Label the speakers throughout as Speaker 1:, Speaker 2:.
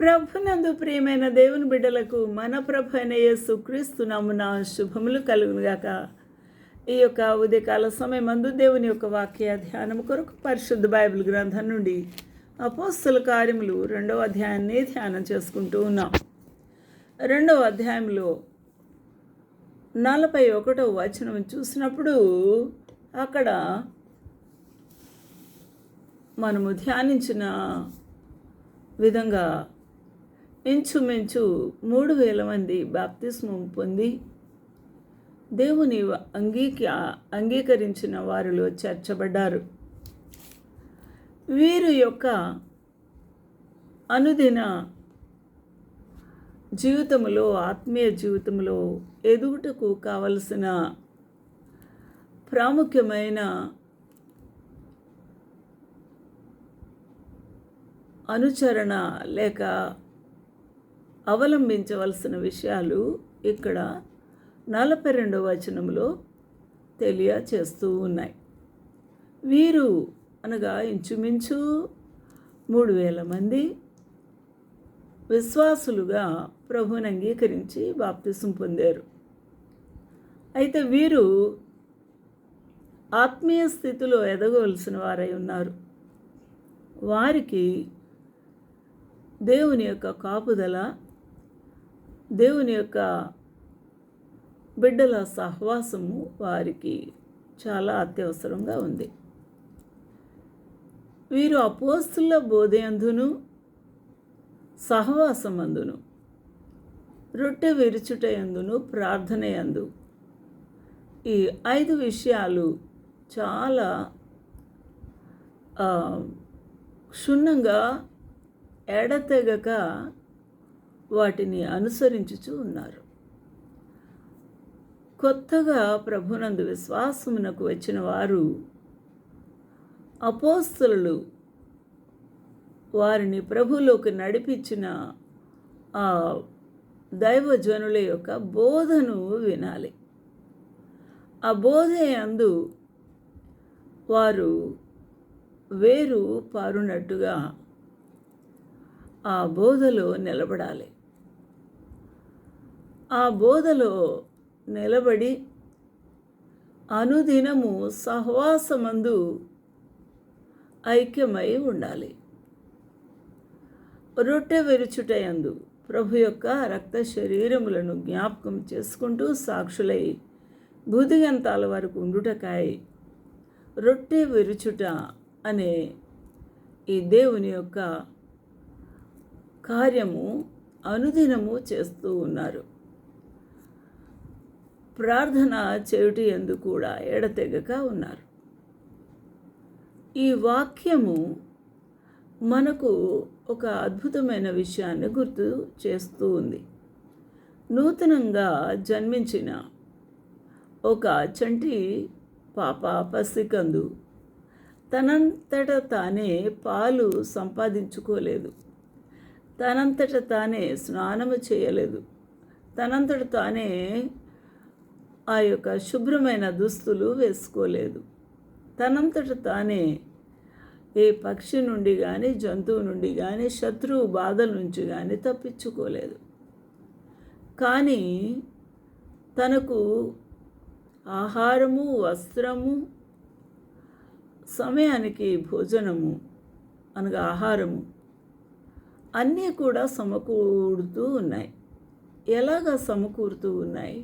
Speaker 1: ప్రభునందు ప్రియమైన దేవుని బిడ్డలకు మన ప్రభు అయిన యేసుక్రీస్తు శుభములు కలుగునుగాక. ఈ యొక్క ఉదయకాల సమయం మందు దేవుని యొక్క వాక్య ధ్యానం కొరకు పరిశుద్ధ బైబిల్ గ్రంథం నుండి అపోస్తుల కార్యములు రెండవ అధ్యాయాన్ని ధ్యానం చేసుకుంటూ ఉన్నాం. రెండవ అధ్యాయంలో నలభై ఒకటో వచనం చూసినప్పుడు అక్కడ మనము ధ్యానించిన విధంగా ఇంచుమించు మూడు వేల మంది బాప్తిస్మం పొంది దేవుని అంగీక అంగీకరించిన వారిలో చేర్చబడ్డారు. వీరి యొక్క అనుదిన జీవితంలో ఆత్మీయ జీవితంలో ఎదుగుటకు కావలసిన ప్రాముఖ్యమైన అనుచరణ లేక అవలంబించవలసిన విషయాలు ఇక్కడ నలభై రెండవ వచనంలో తెలియచేస్తూ ఉన్నాయి. వీరు అనగా ఇంచుమించు మూడు వేల మంది విశ్వాసులుగా ప్రభుని అంగీకరించి బాప్తిసం పొందారు. అయితే వీరు ఆత్మీయ స్థితిలో ఎదగవలసిన వారై ఉన్నారు. వారికి దేవుని యొక్క కాపుదల దేవుని యొక్క బిడ్డల సహవాసము వారికి చాలా అత్యవసరంగా ఉంది. వీరు అపోస్తుల బోధయందును సహవాసమందును రొట్టె విరుచుటయందును ప్రార్థనయందు ఈ ఐదు విషయాలు చాలా క్షుణ్ణంగా ఎడతెగక వాటిని అనుసరించుచూ ఉన్నారు. కొత్తగా ప్రభునందు విశ్వాసమునకు వచ్చిన వారు అపోస్తులు వారిని ప్రభులోకి నడిపించిన ఆ దైవజనుల యొక్క బోధను వినాలి. ఆ బోధ అందు వారు వేరు పారునట్టుగా ఆ బోధలో నిలబడాలి. ఆ బోధలో నిలబడి అనుదినము సహవాసమందు ఐక్యమై ఉండాలి. రొట్టె విరుచుటయందు ప్రభు యొక్క రక్త శరీరములను జ్ఞాపకం చేసుకుంటూ సాక్షులై బుధిగంతాల వరకు ఉండుటకాయ రొట్టె విరుచుట అనే ఈ దేవుని యొక్క కార్యము అనుదినము చేస్తూ ఉన్నారు. ప్రార్థన చేయుటి ఎందు కూడా ఎడతెగక ఉన్నారు. ఈ వాక్యము మనకు ఒక అద్భుతమైన విషయాన్ని గుర్తు చేస్తూ ఉంది. నూతనంగా జన్మించిన ఒక చంటి పాప పసికందు తనంతట తానే పాలు సంపాదించుకోలేదు. తనంతట తానే స్నానము చేయలేదు. తనంతట తానే ఆ యొక్క శుభ్రమైన దుస్తులు వేసుకోలేదు. తనంతట తానే ఏ పక్షి నుండి కానీ జంతువు నుండి కానీ శత్రువు బాధల నుంచి కానీ తప్పించుకోలేదు. కానీ తనకు ఆహారము వస్త్రము సమయానికి భోజనము అనగా ఆహారము అన్నీ కూడా సమకూడుతూ ఉన్నాయి. ఎలాగ సమకూరుతూ ఉన్నాయి?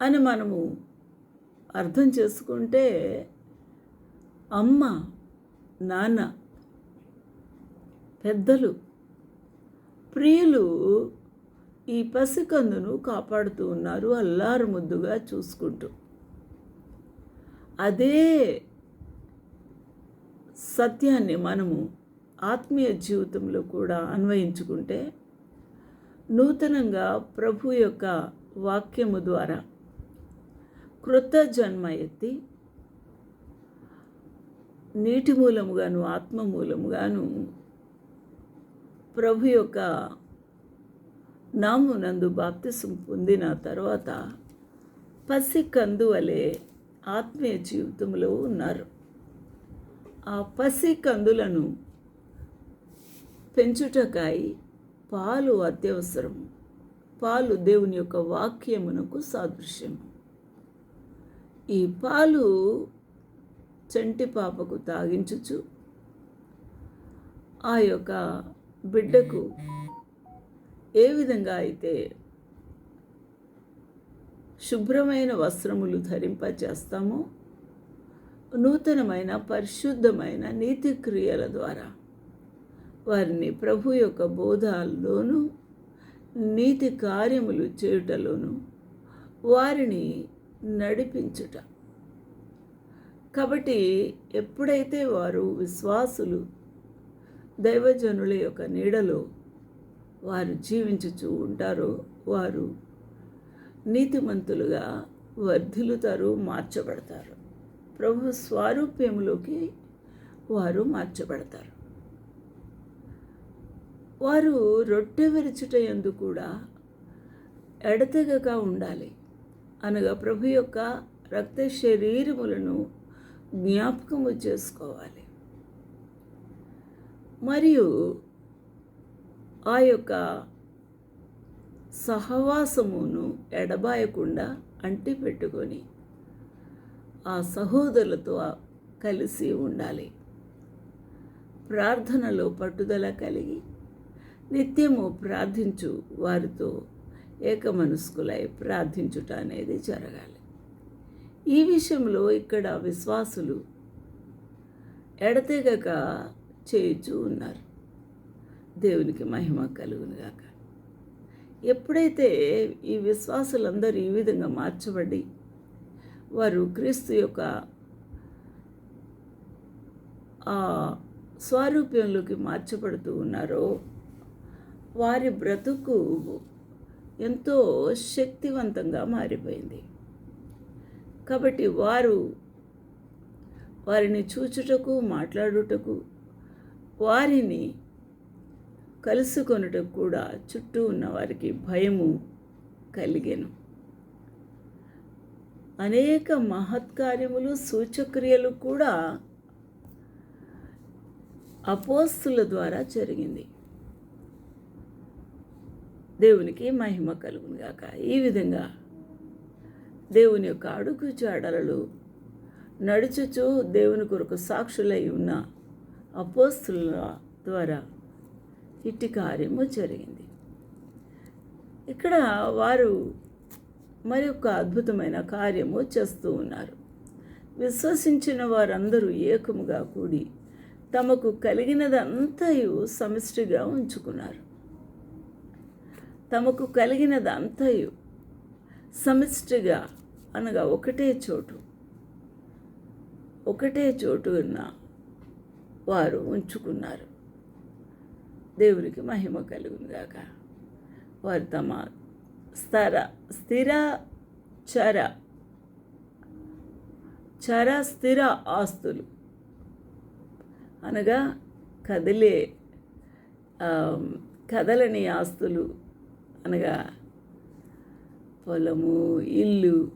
Speaker 1: అని మనము అర్థం చేసుకుంటే అమ్మ నాన్న పెద్దలు ప్రియులు ఈ పసికందును కాపాడుతూ ఉన్నారు అల్లారు ముద్దుగా చూసుకుంటూ. అదే సత్యాన్ని మనము ఆత్మీయ జీవితంలో కూడా అన్వయించుకుంటే నూతనంగా ప్రభు యొక్క వాక్యము ద్వారా కృత జన్మ ఎత్తి నీటి మూలముగాను ఆత్మ మూలముగాను ప్రభు యొక్క నామునందు బాప్తిసం పొందిన తర్వాత పసి కందు వలె ఆత్మీయ జీవితంలో ఉన్నారు. ఆ పసి కందులను పెంచుటకాయి పాలు అత్యవసరం. పాలు దేవుని యొక్క వాక్యమునకు సాదృశ్యము. ఈ పాలు చంటి పాపకు తాగించుచు ఆ యొక్క బిడ్డకు ఏ విధంగా అయితే శుభ్రమైన వస్త్రములు ధరింపచేస్తామో నూతనమైన పరిశుద్ధమైన నీతి క్రియల ద్వారా వారిని ప్రభు యొక్క బోధాల్లోనూ నీతి కార్యములు చేయుటలోనూ వారిని నడిపించుట. కాబట్టి ఎప్పుడైతే వారు విశ్వాసులు దైవజనుల యొక్క నీడలో వారు జీవించుచూ ఉంటారో వారు నీతిమంతులుగా వర్ధిల్లుతారు మార్చబడతారు. ప్రభు స్వారూప్యములోకి వారు మార్చబడతారు. వారు రొట్టె విరుచుట ఎందు కూడా ఎడతెగక ఉండాలి. అనగా ప్రభు యొక్క రక్త శరీరములను జ్ఞాపకము చేసుకోవాలి. మరియు ఆ యొక్క సహవాసమును ఎడబాయకుండా అంటి పెట్టుకొని ఆ సహోదరులతో కలిసి ఉండాలి. ప్రార్థనలో పట్టుదల కలిగి నిత్యము ప్రార్థించు వారితో ఏకమనస్కులై ప్రార్థించుట అనేది జరగాలి. ఈ విషయంలో ఇక్కడ విశ్వాసులు ఎడతెగక చేయుచూ ఉన్నారు. దేవునికి మహిమ కలుగునుగాక ఎప్పుడైతే ఈ విశ్వాసులందరూ ఈ విధంగా మార్చబడి వారు క్రీస్తు యొక్క ఆ స్వారూప్యంలోకి మార్చబడుతూ ఉన్నారో వారి బ్రతుకు ఎంతో శక్తివంతంగా మారిపోయింది. కాబట్టి వారు వారిని చూచుటకు మాట్లాడుటకు వారిని కలుసుకొనుటకు కూడా చుట్టూ ఉన్న వారికి భయము కలిగాను. అనేక మహత్కార్యములు సూచక్రియలు కూడా అపోస్తుల ద్వారా జరిగింది. దేవునికి మహిమ కలుగునుగాక. ఈ విధంగా దేవుని యొక్క అడుగు చాడలలో నడుచుచు దేవుని కొరకు సాక్షులై ఉన్న అపోస్తుల ద్వారా ఇట్టి కార్యము జరిగింది. ఇక్కడ వారు మరి ఒక అద్భుతమైన కార్యము చేస్తూ ఉన్నారు. విశ్వసించిన వారందరూ ఏకముగా కూడి తమకు కలిగినదంతయు సమిష్టిగా ఉంచుకున్నారు. తమకు కలిగినదంతయు సమిష్టిగా అనగా ఒకటే చోటు. ఒకటే చోటు ఉన్న వారు ఉంచుకున్నారు. దేవునికి మహిమ కలుగునుగాక వారు తమ స్థర స్థిర చర చర స్థిర ఆస్తులు అనగా కదిలే కదలని ఆస్తులు అనగా పొలము ఇల్లు.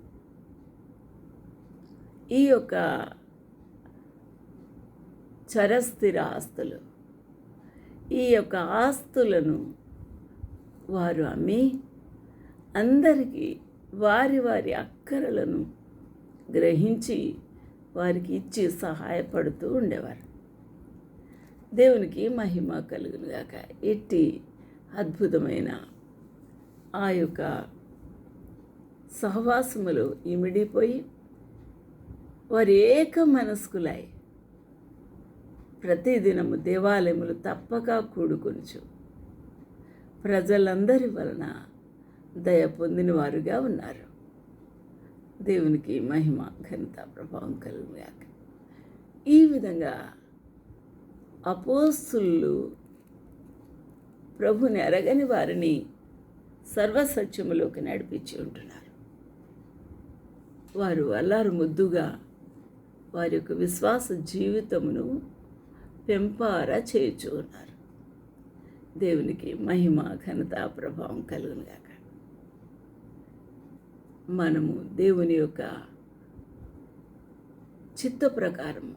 Speaker 1: ఈ యొక్క చరస్థిర ఆస్తులు. ఈ యొక్క ఆస్తులను వారు అమ్మి అందరికీ వారి వారి అక్కరలను గ్రహించి వారికి ఇచ్చి సహాయపడుతూ ఉండేవారు. దేవునికి మహిమ కలుగునుగాక. ఎట్టి అద్భుతమైన ఆ యొక్క సహవాసములు ఇమిడిపోయి వారు ఏక మనస్కులై ప్రతిదినము దేవాలయములు తప్పక కూడుకొనుచు. ప్రజలందరి వలన దయ పొందిన వారుగా ఉన్నారు. దేవునికి మహిమ ఘనత ప్రభావం కలుగుగాక ఈ విధంగా అపోస్తులు ప్రభుని అరగని వారిని సర్వసత్యములోకి నడిపించి ఉంటున్నారు. వారు అల్లారు ముద్దుగా వారి యొక్క విశ్వాస జీవితమును పెంపార చేయుచు ఉన్నారు. దేవునికి మహిమ ఘనత ప్రభావం కలుగునుగాక మనము దేవుని యొక్క చిత్త ప్రకారము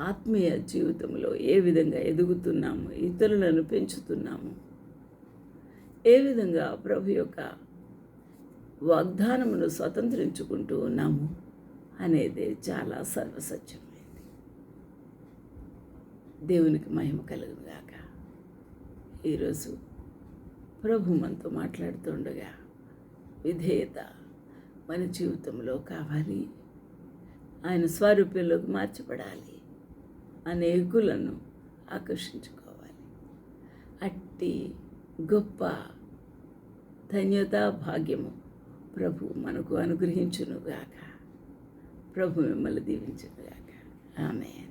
Speaker 1: ఆత్మీయ జీవితంలో ఏ విధంగా ఎదుగుతున్నాము ఇతరులను పెంచుతున్నాము ఏ విధంగా ప్రభు యొక్క వాగ్దానమును స్వతంత్రించుకుంటూ ఉన్నాము అనేది చాలా సర్వసత్యమైంది దేవునికి మహిమ కలుగుగాక ఈరోజు ప్రభు మనతో మాట్లాడుతుండగా విధేయత మన జీవితంలో కావాలి. ఆయన స్వరూపంలోకి మార్చబడాలి. అనేకులను ఆకర్షించుకోవాలి. అట్టి గొప్ప ధన్యత భాగ్యము ప్రభు మనకు అనుగ్రహించునుగాక. ప్రభు మిమ్మల్ని దీవించునుగాక. ఆమె